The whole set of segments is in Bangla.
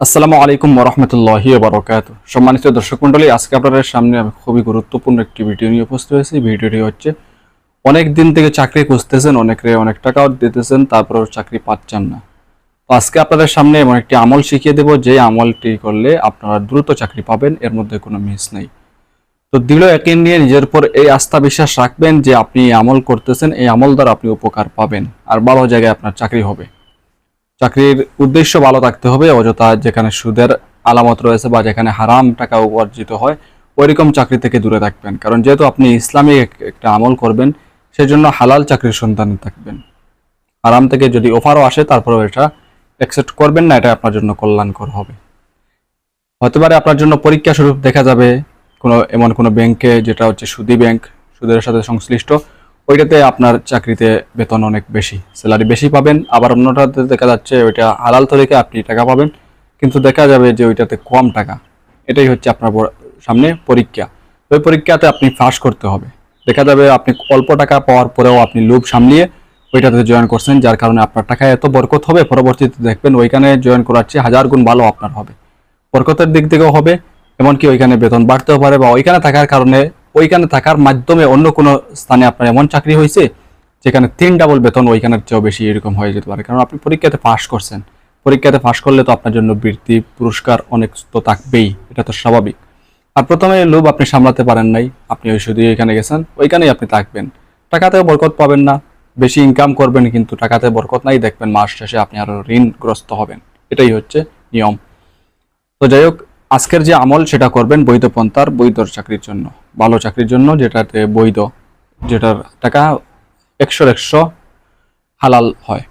আসসালামু আলাইকুম ওরহমতুল্লাহি বারকাত সম্মানিত দর্শক মন্ডলী আজকে আপনাদের সামনে আমি খুবই গুরুত্বপূর্ণ একটি ভিডিও নিয়ে উপস্থিত হয়েছি। ভিডিওটি হচ্ছে, অনেক দিন থেকে চাকরি খুঁজতেছেন, অনেকে অনেক টাকাও দিতেছেন, তারপরেও চাকরি পাচ্ছেন না। তো আজকে আপনাদের সামনে এমন একটি আমল শিখিয়ে দেব যে আমলটি করলে আপনারা দ্রুত চাকরি পাবেন, এর মধ্যে কোনো মিস নেই। তো দৃঢ় একিন নিয়ে নিজের উপর এই আস্থা বিশ্বাস রাখবেন যে আপনি এই আমল করতেছেন, এই আমল দ্বারা আপনি উপকার পাবেন, আর ভালো জায়গায় আপনার চাকরি হবে। চাকরির উদ্দেশ্য ভালো থাকতে হবে, অযথা যেখানে সুদের আলামত রয়েছে বা যেখানে হারাম টাকা উপার্জিত হয়, ওইরকম চাকরি থেকে দূরে থাকবেন। কারণ যেহেতু আপনি ইসলামিক একটা আমল করবেন, সেজন্য হালাল চাকরির সন্ধান থাকবেন। হারাম থেকে যদি অফারও আসে, তারপরেও এটা অ্যাকসেপ্ট করবেন না, এটা আপনার জন্য কল্যাণকর হবে। হতে পারে আপনার জন্য পরীক্ষা স্বরূপ দেখা যাবে, কোনো এমন কোনো ব্যাংকে যেটা হচ্ছে সুদী ব্যাংক সুদের সাথে সংশ্লিষ্ট। ওইটাতে আপনার চাকরিতে বেতন অনেক বেশি স্যালারি বেশি পাবেন। আবার অন্যটাতে দেখা যাচ্ছে ওইটা হালাল তরিকে আপনি টাকা পাবেন, কিন্তু দেখা যাবে যে ওইটাতে কম টাকা। এটাই হচ্ছে আপনার সামনে পরীক্ষা। ওই পরীক্ষাতে আপনি ফাঁস করতে হবে। দেখা যাবে আপনি অল্প টাকা পাওয়ার পরেও আপনি লোভ সামলিয়ে ওইটাতে জয়েন করছেন, যার কারণে আপনার টাকা এত বরকত হবে। পরবর্তীতে দেখবেন ওইখানে জয়েন করার চেয়ে হাজার গুণ ভালো আপনার হবে। বরকতের দিক থেকেও হবে, এমনকি ওইখানে বেতন বাড়তেও পারে বা ওইখানে থাকার কারণে ওইখানে থাকার মাধ্যমে অন্য কোনো স্থানে আপনার এমন চাকরি হয়েছে যেখানে তিন ডাবল বেতন ওইখানের চেয়েও বেশি এরকম হয়ে যেতে পারে। কারণ আপনি পরীক্ষাতে পাশ করছেন। পরীক্ষাতে পাশ করলে তো আপনার জন্য বৃত্তি, পুরস্কার অনেক তো থাকবেই, এটা তো স্বাভাবিক। আর প্রথমে লোভ আপনি সামলাতে পারেন নাই, আপনি ওই শুধু এখানে গেছেন, ওইখানেই আপনি থাকবেন। টাকাতেও বরকত পাবেন না, বেশি ইনকাম করবেন কিন্তু টাকাতে বরকত নাই, দেখবেন মাস শেষে আপনি আরও ঋণগ্রস্ত হবেন। এটাই হচ্ছে নিয়ম। তো যাই হোক, আজকের যে আমল সেটা করবেন বৈধ পন্থার, বৈধ চাকরির জন্য। ভালো চাকরির জন্য যেটাতে বৈধ, যেটার টাকা একশোর একশো হালাল হয়।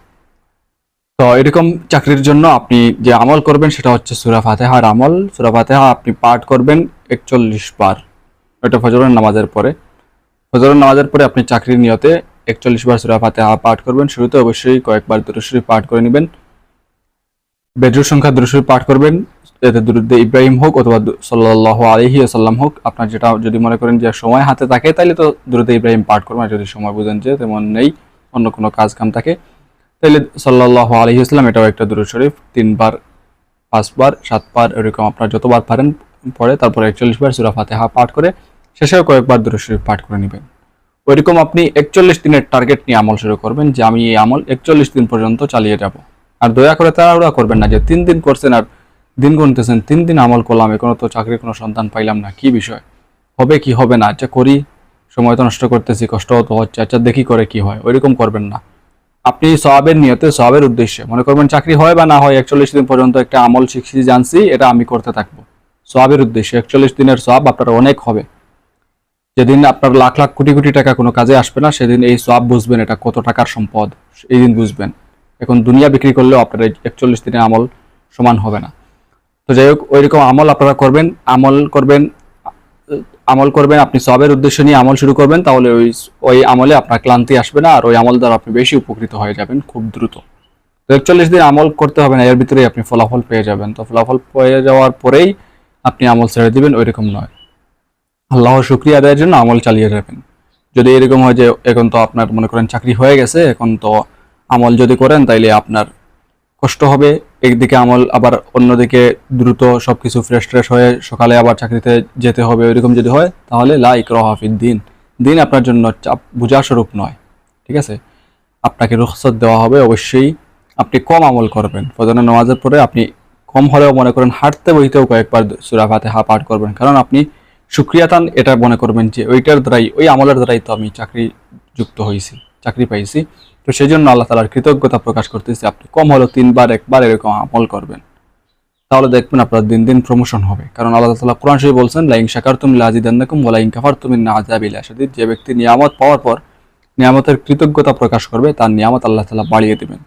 তো এরকম চাকরির জন্য আপনি যে আমল করবেন সেটা হচ্ছে সুরা ফাতেহার আমল। সুরা ফাতেহা আপনি পাঠ করবেন একচল্লিশ বার। এটা ফজরের নামাজের পরে। ফজরের নামাজের পরে আপনি চাকরির নিয়তে একচল্লিশ বার সুরা ফাতেহা পাঠ করবেন। শুরুতে অবশ্যই কয়েকবার দুরুশরী পাঠ করে নেবেন। বেজুর সংখ্যা দুরুশরী পাঠ করবেন। এতে দুরুদ্দে ইব্রাহিম হোক অথবা সাল্লাহ আলহি আসাল্লাম হোক, আপনার যেটা, যদি মনে করেন যে সময় হাতে থাকে তাহলে তো দুরুদ্দে ইব্রাহিম পাঠ করবেন। যদি সময় বুঝেন যে তেমন নেই, অন্য কোনো কাজ কাম থাকে তাহলে সাল্লাহ আলহি আসলাম এটাও একটা দুরুদ শরীফ। তিনবার, পাঁচবার, সাতবার, এরকম আপনার যতবার পারেন পরে তারপরে একচল্লিশ বার সুরা ফাতেহা পাঠ করে, শেষেও কয়েকবার দুরুদ শরীফ পাঠ করে নেবেন। ওইরকম আপনি একচল্লিশ দিনের টার্গেট নিয়ে আমল শুরু করবেন যে আমি এই আমল একচল্লিশ দিন পর্যন্ত চালিয়ে যাব। আর দয়া করে তাড়াহুড়া করবেন না যে তিন দিন করছেন আর দিন গুনতেছেন, তিন দিন আমল করলাম, এখনও তো চাকরির কোনো সন্তান পাইলাম না, কি বিষয়? হবে কি হবে না? আচ্ছা করি, সময় তো নষ্ট করতেছি কষ্ট তো হচ্ছে আচ্ছা দেখি করে কি হয়, ওইরকম করবেন না। আপনি সবের নিয়তে সবের উদ্দেশ্যে, মনে করবেন চাকরি হয় বা না হয়, একচল্লিশ দিন পর্যন্ত একটা আমল শিখছি, জানছি, এটা আমি করতে থাকব। সবের উদ্দেশ্যে, একচল্লিশ দিনের সব আপনার অনেক হবে। যেদিন আপনার লাখ লাখ কোটি কোটি টাকা কোনো কাজে আসবে না, সেদিন এই সব বুঝবেন এটা কত টাকার সম্পদ, এই দিন বুঝবেন। এখন দুনিয়া বিক্রি করলেও আপনার একচল্লিশ দিনের আমল সমান হবে না। তো যাই হোক, ওইরকম আমল আপনারা করবেন, আমল করবেন আমল করবেন, আপনি সবের উদ্দেশ্য নিয়ে আমল শুরু করবেন, তাহলে ওই ওই আমলে আপনার ক্লান্তি আসবে না, আর ওই আমল দ্বারা আপনি বেশি উপকৃত হয়ে যাবেন, খুব দ্রুত। তো একচল্লিশ দিন আমল করতে হবে না, এর ভিতরেই আপনি ফলাফল পেয়ে যাবেন। তো ফলাফল পেয়ে যাওয়ার পরেই আপনি আমল ছেড়ে দিবেন, ওইরকম নয়। আল্লাহ শুক্রিয়া আদায়ের জন্য আমল চালিয়ে যাবেন। যদি এরকম হয় যে, এখন তো আপনার মনে করেন চাকরি হয়ে গেছে, এখন তো আমল যদি করেন, তাইলে আপনার কষ্ট হবে একদিকে আমল, আবার অন্যদিকে দ্রুত সবকিছু ফ্রেশ ট্রেশ হয়ে সকালে আবার চাকরিতে যেতে হবে, ওইরকম যদি হয়, তাহলে লাইক রহাফিদ দিন। দিন আপনার জন্য চাপ বোঝা স্বরূপ নয়, ঠিক আছে? আপনাকে রুখসত দেওয়া হবে, অবশ্যই আপনি কম আমল করবেন। ফজরের নামাজের পরে আপনি কম হলেও মনে করেন হাঁটতে বইতেও কয়েকবার সুরা ফাতে হা পাঠ করবেন। কারণ আপনি সুক্রিয়াতান এটা মনে করবেন যে ওইটার দ্বারাই, ওই আমলের দ্বারাই তো আমি চাকরি যুক্ত হয়েছি চাকরি পাইছি। তো সেই জন্য আল্লাহ তালার কৃতজ্ঞতা প্রকাশ করতেছি। আপনি কম হলেও তিনবার, একবার এরকম আমল করবেন। তাহলে দেখবেন আপনার দিন দিন প্রমোশন হবে। কারণ আল্লাহ তালা কোরআন শরীফ বলছেন লাইং শাকার তুমি লাজিদান্নাকুম ওলাইং কাফার তুমি না আজাবিল আসাদিদ যে ব্যক্তি নিয়ামত পাওয়ার পর নিয়ামতের কৃতজ্ঞতা প্রকাশ করবে, তার নিয়ামত আল্লাহ তালা বাড়িয়ে দেবেন।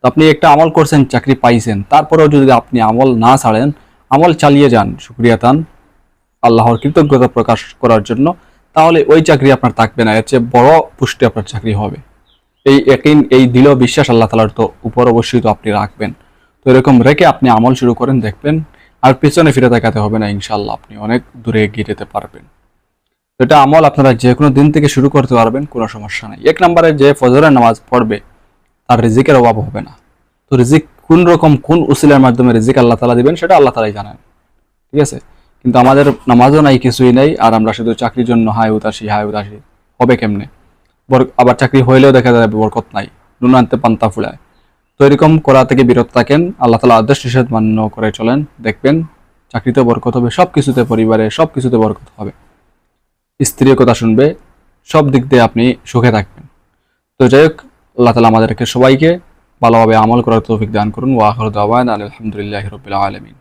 তো আপনি একটা আমল করছেন, চাকরি পাইছেন, তারপরেও যদি আপনি আমল না ছাড়েন, আমল চালিয়ে যান। সুক্রিয়া তান আল্লাহর কৃতজ্ঞতা প্রকাশ করার জন্য। তাহলে ওই চাকরি আপনার থাকবে না, এর চেয়ে বড় পুষ্টি আপনার চাকরি হবে। এই একই এই দিল বিশ্বাস আল্লাহ তালার তো উপর অবশ্যই তো আপনি রাখবেন। তো এরকম রেখে আপনি আমল শুরু করেন, দেখবেন আর পেছনে ফিরে তাকাতে হবে না ইনশাল্লাহ আপনি অনেক দূরে এগিয়ে যেতে পারবেন। এটা আমল আপনারা যে কোনো দিন থেকে শুরু করতে পারবেন, কোনো সমস্যা নেই। এক নম্বরে যে ফজরের নামাজ পড়বে, তার রিজিকের অভাব হবে না। তো রিজিক কোন রকম, কোন উসিলের মাধ্যমে রিজিক আল্লাহ তালা দিবেন, সেটা আল্লাহ তালাই জানেন। ঠিক আছে? কিন্তু আমাদের নামাজও নাই, কিছুই নাই, আর আমরা শুধু চাকরির জন্য হায় উদাসী, হায় উতাসি হবে কেমনে? বর- আবার চাকরি হইলেও দেখা যাবে বরকত নাই নুন আনতে পান্তা ফুলায়। তো এরকম করা থেকে বিরত থাকেন, আল্লাহ তালা আদেশ নিষেধ মান্য করে চলেন, দেখবেন চাকরিতে বরকত হবে সব কিছুতে পরিবারে সব কিছুতে বরকত হবে। স্ত্রীর কথা শুনবে, সব দিক দিয়ে আপনি সুখে থাকবেন। তো যাই হোক, আল্লাহ তালা আমাদেরকে সবাইকে ভালোভাবে আমল করার তৌফিক দান করুন। ওয়াহর দাওয়ান আলহামদুলিল্লাহ রবিল আলমিন।